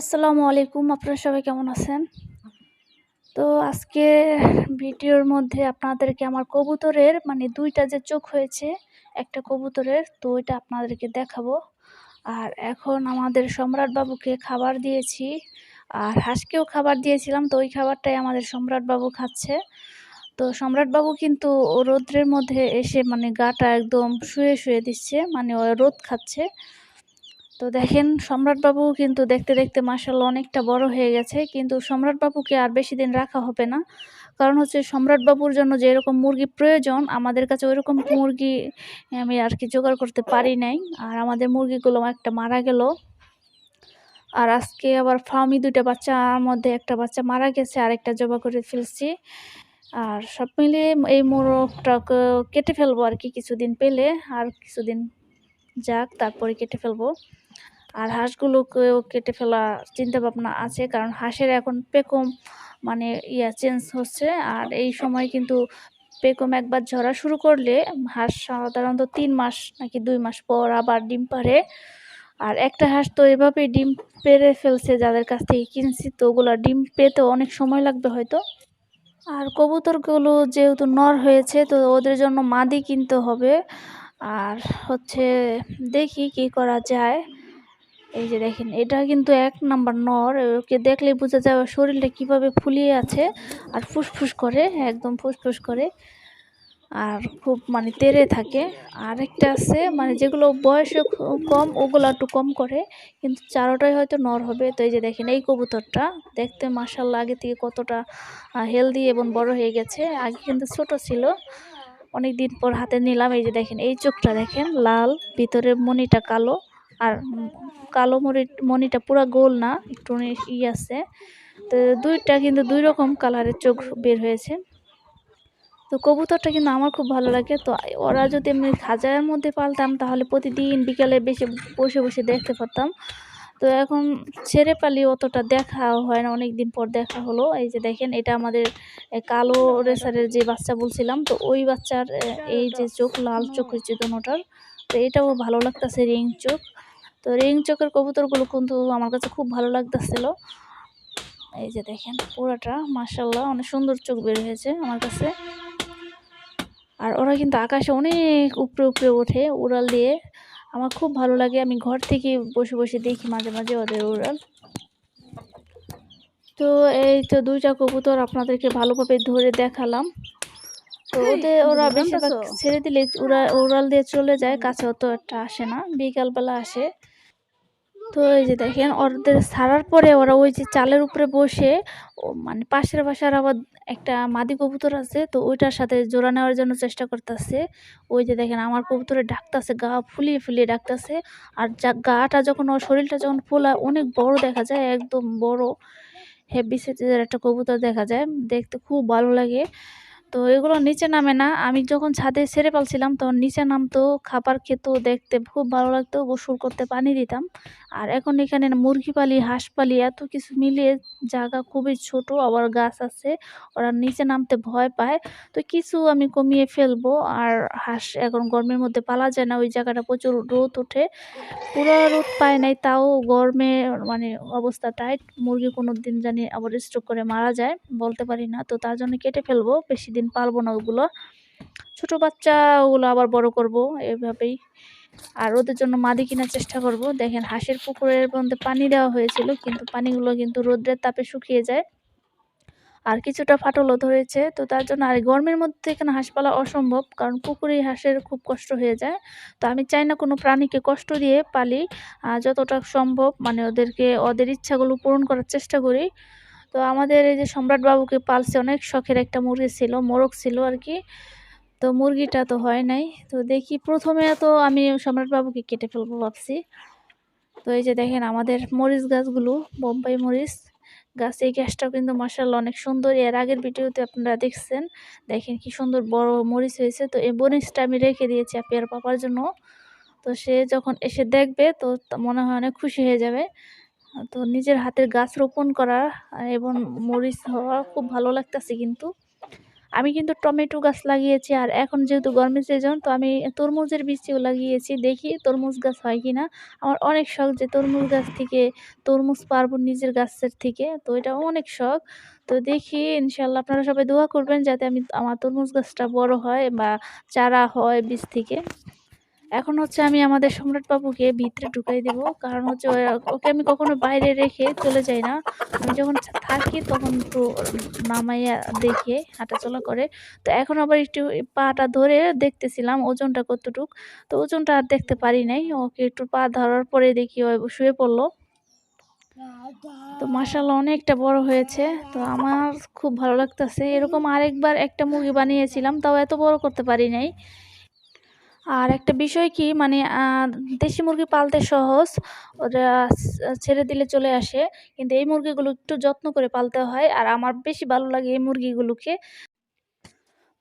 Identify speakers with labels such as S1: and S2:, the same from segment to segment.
S1: আসসালামু আলাইকুম, আপনারা সবাই কেমন আছেন? তো আজকে ভিডিওর মধ্যে আপনাদেরকে আমার কবুতরের মানে দুইটা যে চোখ হয়েছে, একটা কবুতরের, তো ওইটা আপনাদেরকে দেখাবো। আর এখন আমাদের সম্রাট বাবুকে খাবার দিয়েছি, আর হাঁসকেও খাবার দিয়েছিলাম, তো ওই খাবারটাই আমাদের সম্রাট বাবু খাচ্ছে। তো সম্রাট বাবু কিন্তু রৌদ্রের মধ্যে এসে মানে গাটা একদম শুয়ে শুয়ে দিচ্ছে মানে ও রোদ খাচ্ছে। তো দেখেন সম্রাটবাবু কিন্তু দেখতে দেখতে মাসাল্লাহ অনেকটা বড় হয়ে গেছে। কিন্তু সম্রাটবাবুকে আর বেশি দিন রাখা হবে না। কারণ হচ্ছে সম্রাটবাবুর জন্য যে এরকম মুরগি প্রয়োজন, আমাদের কাছে ওইরকম মুরগি আমি আর কি জোগাড় করতে পারি নাই। আর আমাদের মুরগিগুলো একটা মারা গেল। আর আজকে আবার ফার্মি দুইটা বাচ্চার মধ্যে একটা বাচ্চা মারা গেছে, আর একটা জবা করে ফেলছি। আর সব মিলিয়ে এই মোরগটাকে কেটে ফেলব আর কি কিছুদিন পেলে। আর কিছুদিন যাক, তারপরে কেটে ফেলব। আর হাঁসগুলোকেও কেটে ফেলা চিন্তা ভাবনা আছে, কারণ হাঁসের এখন পেকম মানে ইয়া চেঞ্জ হচ্ছে। আর এই সময় কিন্তু পেকম একবার ঝরা শুরু করলে হাঁস সাধারণত তিন মাস নাকি দুই মাস পর আবার ডিম পারে আর একটা হাঁস তো এভাবেই ডিম পেরে ফেলছে যাদের কাছ থেকে কিনছি, তো ওগুলো ডিম পেতে অনেক সময় লাগবে হয়তো। আর কবুতরগুলো যেহেতু নর হয়েছে, তো ওদের জন্য মাদি কিনতে হবে। আর হচ্ছে দেখি কি করা যায়। এই যে দেখেন, এটা কিন্তু এক নাম্বার নর, ওকে দেখলে বোঝা যায় শরীরটা কীভাবে ফুলিয়ে আছে আর ফুসফুস করে, একদম ফুসফুস করে আর খুব মানে তেরে থাকে। আর একটা আছে মানে যেগুলো বয়সে কম, ওগুলো একটু কম করে, কিন্তু চারোটাই হয়তো নর হবে। তো এই যে দেখেন, এই কবুতরটা দেখতে মাসাল্লাহ আগে থেকে কতটা হেলদি এবং বড় হয়ে গেছে। আগে কিন্তু ছোট ছিল অনেক দিন পর হাতে নিলাম, এই যে দেখেন, এই চোখটা দেখেন, লাল, ভিতরে মনিটা কালো, আর কালো মনি মনিটা পুরো গোল না, একটু ই আছে। তো দুইটা কিন্তু দুই রকম কালারের চোখ বের হয়েছে। তো কবুতরটা কিন্তু আমার খুব ভালো লাগে। তো ওরা যদি আমি খাঁচার মধ্যে পালতাম, তাহলে প্রতিদিন বিকালে বেশি বসে বসে দেখতে পারতাম। তো এখন ছেড়ে পালি অতটা দেখা হয় না অনেক দিন পর দেখা হলো। এই যে দেখেন, এটা আমাদের কালো রেসারের যে বাচ্চা বলছিলাম, তো ওই বাচ্চার এই যে চোখ, লাল চোখ হয়েছে দোনোটার তো এটাও ভালো লাগতেছে রিং চোখ। তো রিং চোখের কবুতরগুলো কিন্তু আমার কাছে খুব ভালো লাগতেছিল। এই যে দেখেন, পুরাটা মার্শাল্লাহ অনেক সুন্দর চোখ বের হয়েছে আমার কাছে। আর ওরা কিন্তু আকাশে অনেক উপরে উপরে ওঠে, উড়াল দিয়ে। আমার খুব ভালো লাগে। আমি ঘর থেকে বসে বসে দেখি মাঝে মাঝে ওদের উড়াল। তো এই তো দুইটা কবুতর আপনাদেরকে ভালোভাবে ধরে দেখালাম। তো ওদের ওরা বেশিরভাগ ছেড়ে দিলে ওরা উড়াল দিয়ে চলে যায় কাছে অত একটা আসে না বিকালবেলা আসে। তো এই যে দেখেন, ওদের ছাড়ার পরে ওরা ওই যে চালের উপরে বসে মানে পাশের বাসার আবার একটা মাদি কবুতর আছে, তো ওইটার সাথে জোড়া নেওয়ার জন্য চেষ্টা করতেছে। ওই যে দেখেন, আমার কবুতরে ডাকতেছে, গা ফুলিয়ে ফুলিয়ে ডাকতেছে। আর যা গাটা যখন, ওর শরীরটা যখন ফোলায় অনেক বড় দেখা যায়, একদম বড়, হেভি সাইজের একটা কবুতর দেখা যায়, দেখতে খুব ভালো লাগে। তো এগুলো নিচে নামে না। আমি যখন ছাদে ছেড়ে পালছিলাম, তখন নিচে নামতো, খাবার খেত, দেখতে খুব ভালো লাগতো, গোসল করতে পানি দিতাম। আর এখন এখানে মুরগি পালি, হাঁস পালি, এত কিছু মিলিয়ে জায়গা খুবই ছোট, আবার গাছ আছে, ওরা নিচে নামতে ভয় পায়। তো কিছু আমি কমিয়ে ফেলব, আর হাঁস এখন গরমের মধ্যে পালা যায় না, ওই জায়গাটা প্রচুর রোদ ওঠে। পুরো রোদ পায় নাই, তাও গরমে মানে অবস্থা টাইট মুরগি কোনো দিন জানি আবার স্ট্রোক করে মারা যায়, বলতে পারি না। তো তার জন্য কেটে ফেলব, বেশি দিন পালবো না ওগুলো। ছোট বাচ্চা ওগুলো আবার বড় করব এভাবেই। আর ওদের জন্য মাদি কেনার চেষ্টা করব। দেখেন হাঁসের পুকুরের মধ্যে পানি দেওয়া হয়েছিল, কিন্তু পানিগুলো কিন্তু রোদ্রের তাপে শুকিয়ে যায়। আর কিছুটা ফাটলও ধরেছে, তো তার জন্য আর গরমের মধ্যে এখানে হাঁস পালা অসম্ভব, কারণ পুকুরে হাঁসের খুব কষ্ট হয়ে যায়। তো আমি চাই না কোনো প্রাণীকে কষ্ট দিয়ে পালি যতটা সম্ভব মানে ওদেরকে ওদের ইচ্ছাগুলো পূরণ করার চেষ্টা করি। তো আমাদের এই যে সম্রাট বাবুকে পালছে, অনেক শখের একটা মুরগি ছিল, মোরগ ছিল আর কি। তো মুরগিটা তো হয় নাই। তো দেখি প্রথমে তো আমি সম্রাট বাবুকে কেটে ফেলব ভাবছি। তো এই যে দেখেন আমাদের মরিচ গাছগুলো, বোম্বাই মরিচ গাছ, এই গাছটাও কিন্তু মার্শাল অনেক সুন্দর। এর আগের ভিডিওতে আপনারা দেখছেন, দেখেন কি সুন্দর বড় মরিচ হয়েছে। তো এই মরিচটা আমি রেখে দিয়েছি আর পাপার জন্য। তো সে যখন এসে দেখবে তো মনে হয় অনেক খুশি হয়ে যাবে। তো নিজের হাতের গাছ রোপণ করা এবং মরিচ হওয়া খুব ভালো লাগতেছে কিন্তু। আমি কিন্তু টমেটো গাছ লাগিয়েছি আর এখন যেহেতু গরমের সিজন তো আমি তরমুজের বীজও লাগিয়েছি। দেখি তরমুজ গাছ হয় কি না আমার অনেক শখ যে তরমুজ গাছ থেকে তরমুজ পারব নিজের গাছের থেকে, তো এটা অনেক শখ। তো দেখি ইনশাল্লাহ আপনারা সবাই দোয়া করবেন যাতে আমি আমার তরমুজ গাছটা বড় হয় বা চারা হয় বীজ থেকে। এখন হচ্ছে আমি আমাদের সম্রাট বাবুকে ভিতরে ঢুকাই দেব। কারণ হচ্ছে ওকে আমি কখনো বাইরে রেখে চলে যাই না। আমি যখন থাকি তখন একটু নামাইয়া দেখে হাঁটাচলা করে। তো এখন আবার একটু পাটা ধরে দেখতেছিলাম ওজনটা কতটুক। তো ওজনটা আর দেখতে পারি নাই। ওকে একটু পা ধরার পরে দেখি শুয়ে পড়ল। তো মাসাল্লাহ অনেকটা বড় হয়েছে। তো আমার খুব ভালো লাগতেছে। এরকম আরেকবার একটা মুরগি বানিয়েছিলাম, তাও এত বড় করতে পারি নাই। আর একটা বিষয় কি মানে দেশি মুরগি পালতে সহজ, ওরা ছেড়ে দিলে চলে আসে, কিন্তু এই মুরগিগুলো একটু যত্ন করে পালতে হয়, আর আমার বেশি ভালো লাগে এই মুরগিগুলোকে।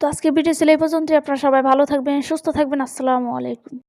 S1: তো আজকে ভিডিও ছিল এই পর্যন্তই, আপনারা সবাই ভালো থাকবেন, সুস্থ থাকবেন, আসসালামু আলাইকুম।